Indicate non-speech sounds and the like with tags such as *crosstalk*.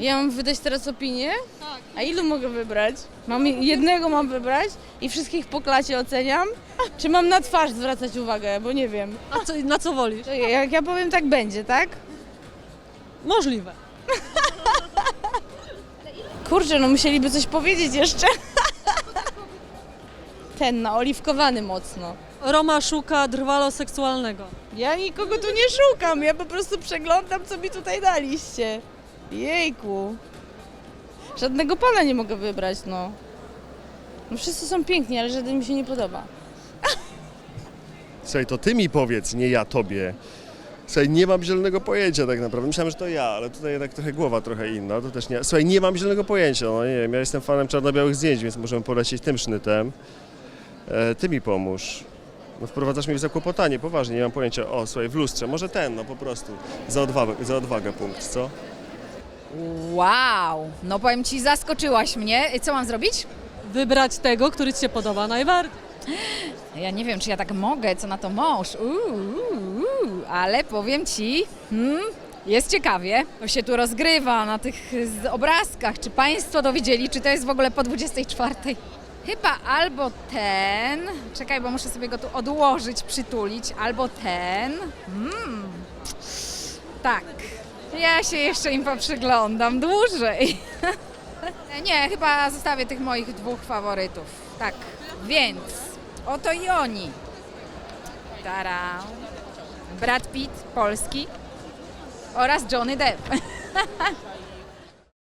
Ja mam wydać teraz opinię? A ilu mogę wybrać? Mam jednego mam wybrać i wszystkich po klasie oceniam? Czy mam na twarz zwracać uwagę, bo nie wiem. A co, na co wolisz? To Jak ja powiem, tak będzie, tak? Możliwe. Kurczę, no musieliby coś powiedzieć jeszcze. Ten naoliwkowany mocno. Roma szuka drwala seksualnego. Ja nikogo tu nie szukam, ja po prostu przeglądam, co mi tutaj daliście. Jejku. Żadnego pana nie mogę wybrać, no. No wszyscy są piękni, ale żaden mi się nie podoba. Słuchaj, to ty mi powiedz, nie ja tobie. Słuchaj, nie mam zielonego pojęcia tak naprawdę. Myślałem, że to ja, ale tutaj jednak trochę głowa trochę inna. To też nie. Słuchaj, nie mam zielonego pojęcia. No nie wiem, ja jestem fanem czarno-białych zdjęć, więc możemy polecieć tym sznytem. E, ty mi pomóż. No wprowadzasz mnie w zakłopotanie, poważnie, nie mam pojęcia. O, słuchaj, w lustrze, może ten, no po prostu. Za odwagę, za odwagę punkt, co? Wow, no powiem Ci, zaskoczyłaś mnie. Co mam zrobić? Wybrać tego, który ci się podoba najbardziej. Ja nie wiem, czy ja tak mogę, co na to mąż. Uuu, uuu, ale powiem Ci, hmm, jest ciekawie. To się tu rozgrywa na tych obrazkach. Czy Państwo to widzieli, czy to jest w ogóle po 24? Chyba albo ten, czekaj, bo muszę sobie go tu odłożyć, przytulić, albo ten. Hmm. Tak, ja się jeszcze im poprzyglądam dłużej. *laughs* Nie, chyba zostawię tych moich dwóch faworytów. Tak, więc oto i oni. Tara. Brad Pitt, polski oraz Johnny Depp. *laughs*